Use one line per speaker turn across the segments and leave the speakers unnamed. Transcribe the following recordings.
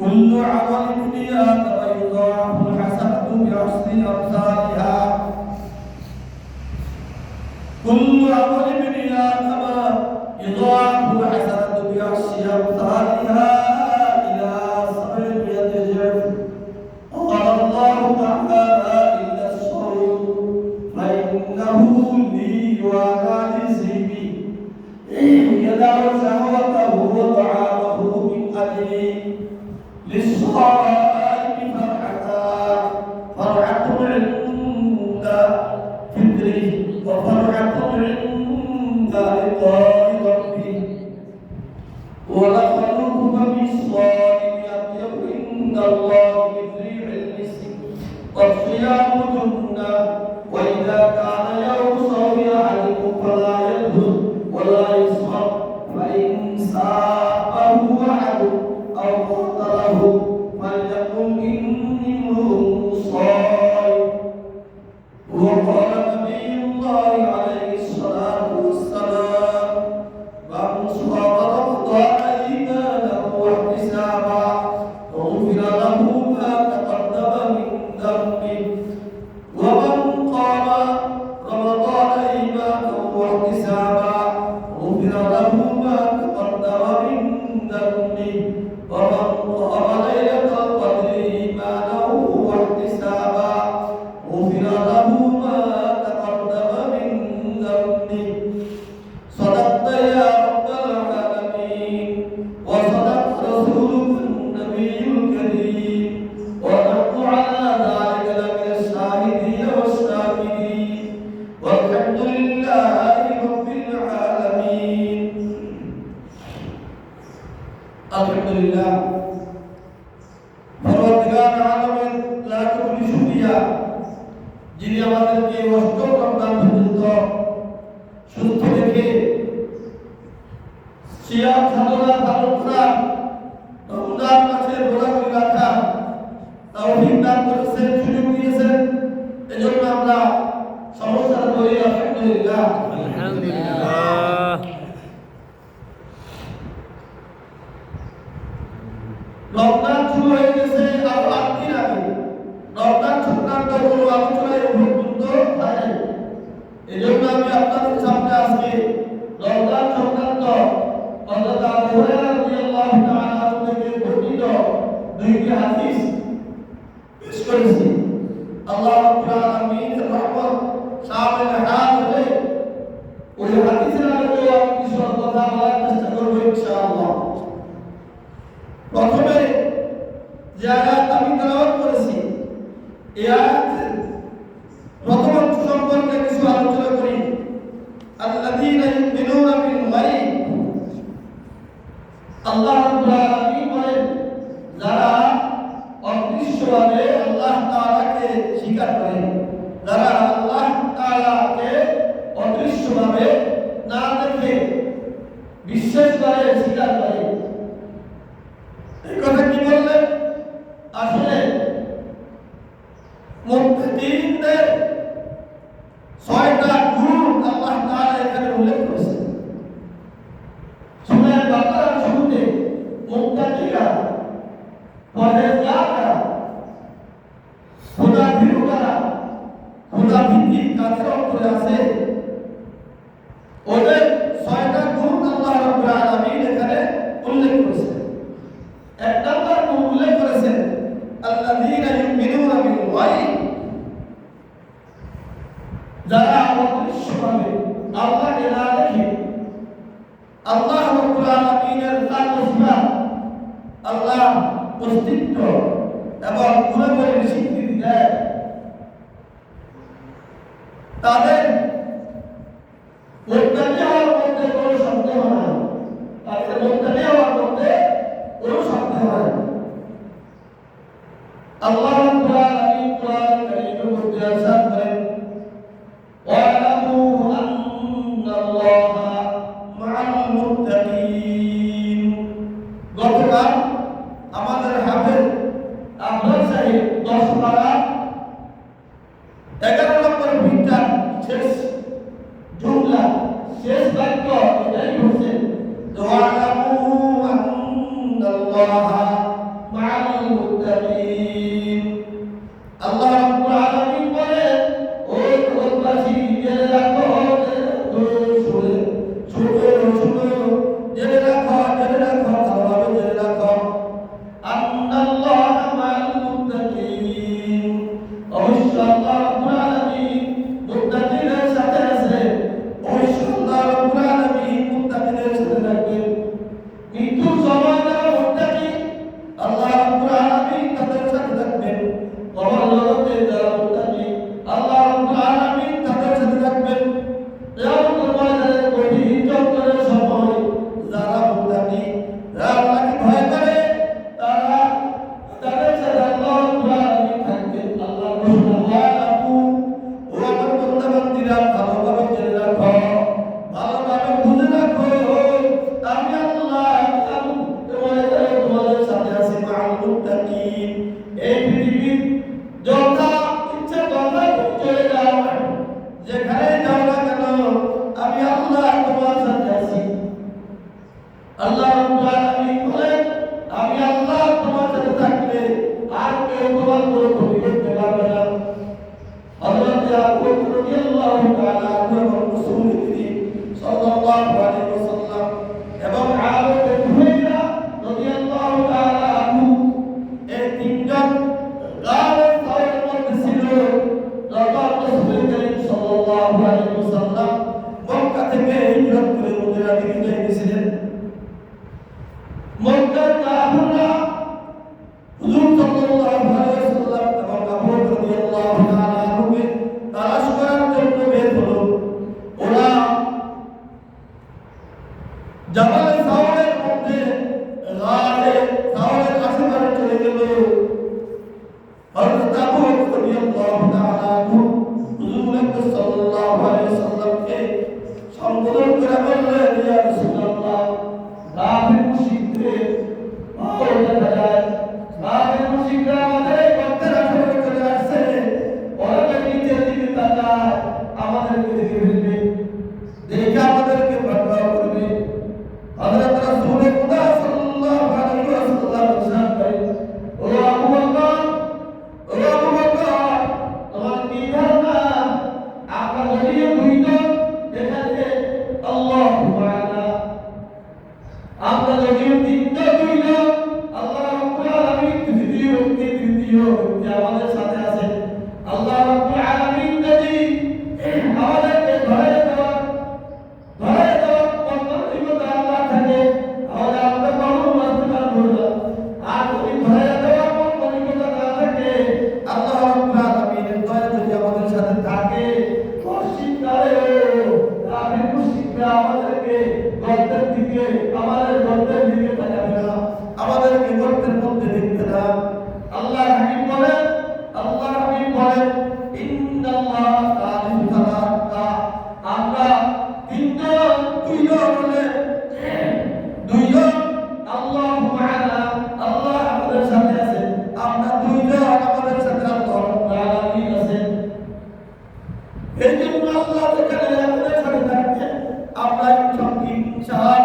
كل عمل ترى يضاعف طيب، حسبت بحسن أمثالها This is all আলহামদুলিল্লাহ।
আলহামদুলিল্লাহ
রমজান শুরু হয়ে গেছে আর আট দিন আগে রমজান সংক্রান্ত কোনো আলোচনায় অভিযুক্ত থাকে এজন্য আমি আপনাদের সামনে আজকে রমজান সংক্রান্ত হযরত আবু দুইটি হাদিস পেশ করেছি। যে আয়াত আমি তেলাওয়াত করেছি এই আয়াত কৃতিত্ব এবং গুণাগুণের স্বীকৃতি দেয় 자. আমরা ইনশাআল্লাহ কোনো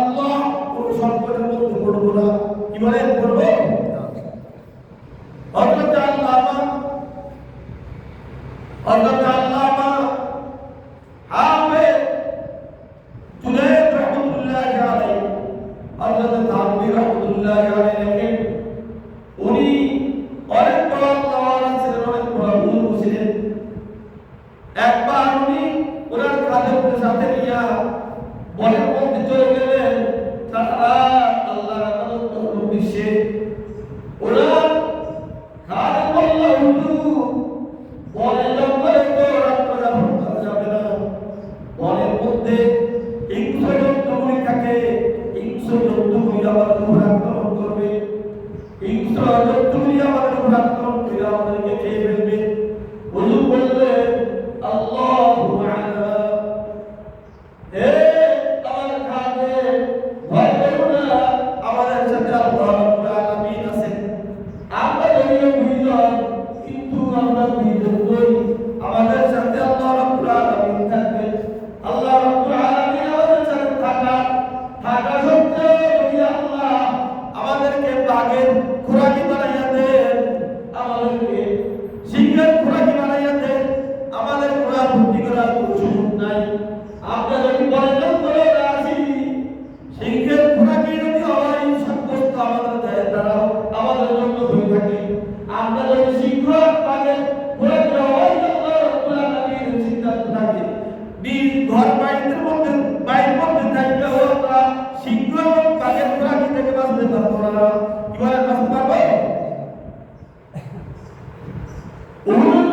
Ooh.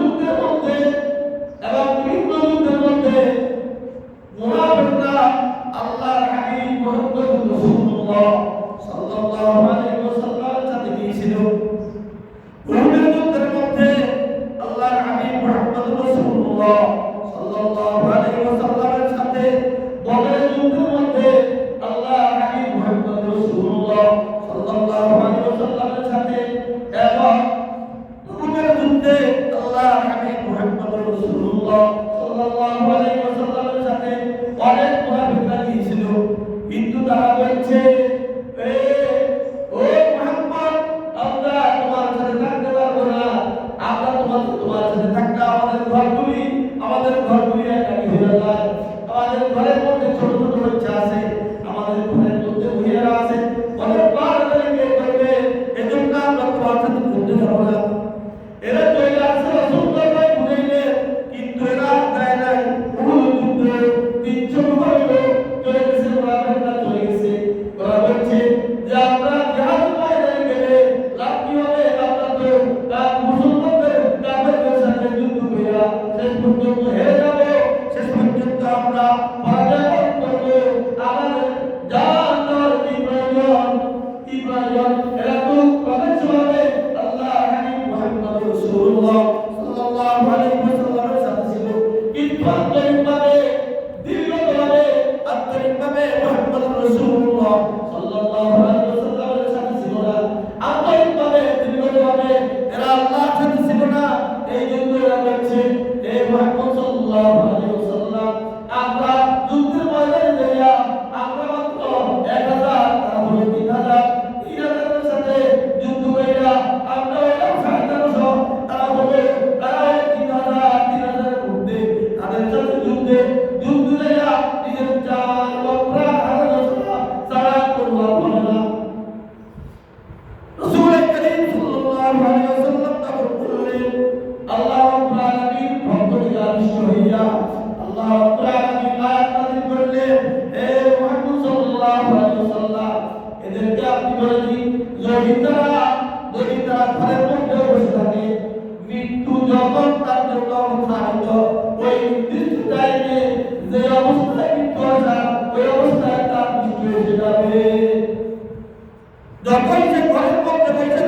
the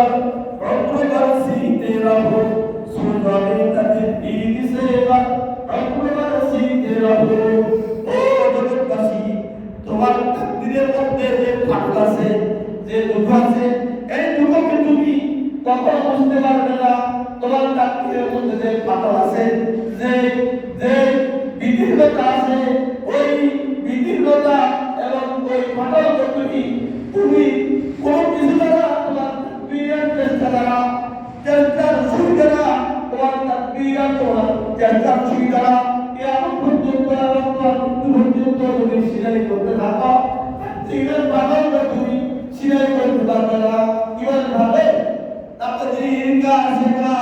कर रब वरसी तेरा हो सुनाने तक दीद से তোমার তাকদীরের যে ফাটল আছে এই দুঃখকে তুমি কখন বুঝতে পারবে না তোমার তাকদীরের মধ্যে যে ফাটল আছে যে যে আছে ওই বিদীর্ণতা এবং ওই ফাটলকে তুমি त्यांचा रसूल करा किंवा तत्वीरा करा त्यांचा रसूल करा हे आपण পর্যন্ত এবং পর্যন্ত যদি সিলাই করতে থাকো। সিলাই বাগান তুমি সিলাই করতে পারবে না। ইমান ভাবে তারপরে যে ইনকা আসে না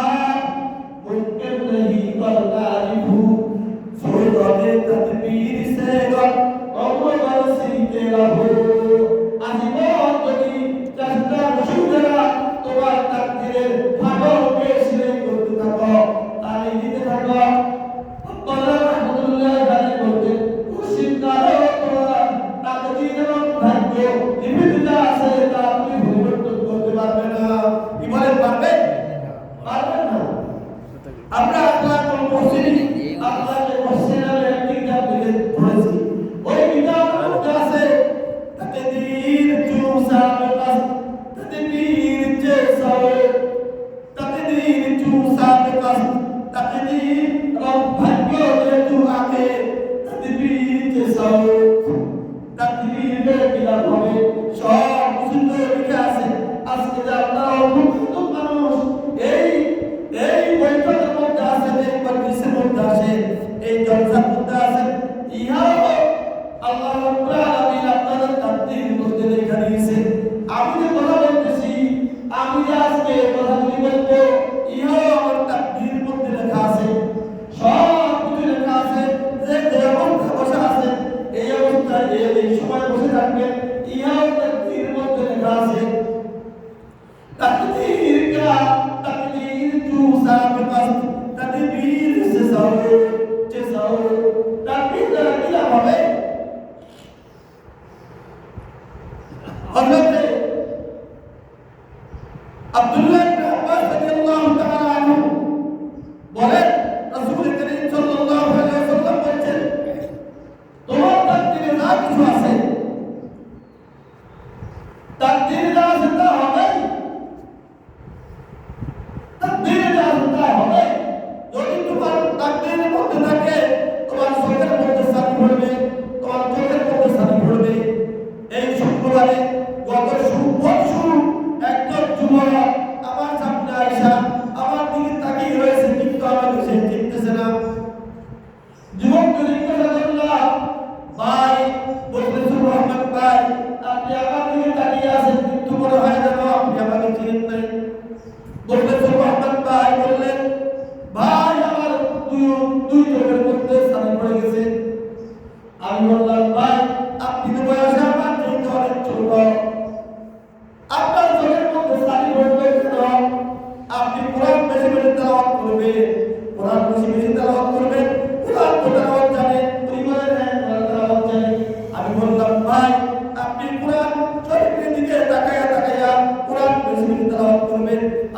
Tapia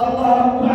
আল্লাহ রাব্বুল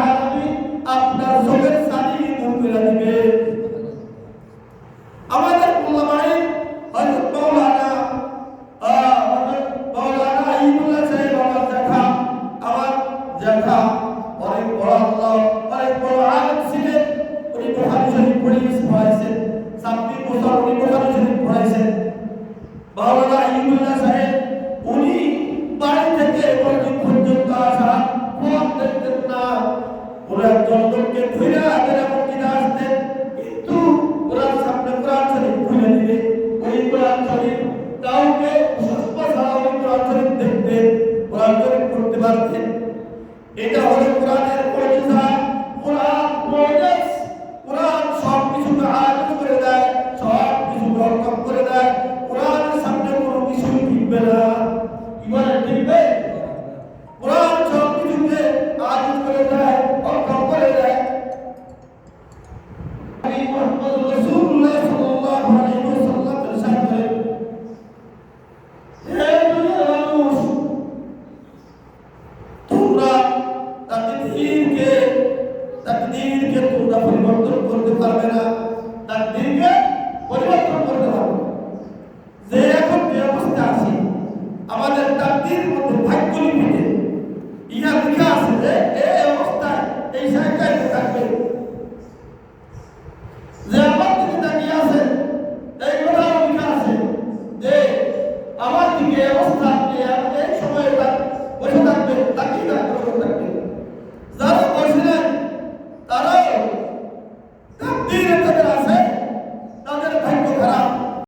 তার তোমরা পরিবর্তন করতে পারবে না। তার দিনকে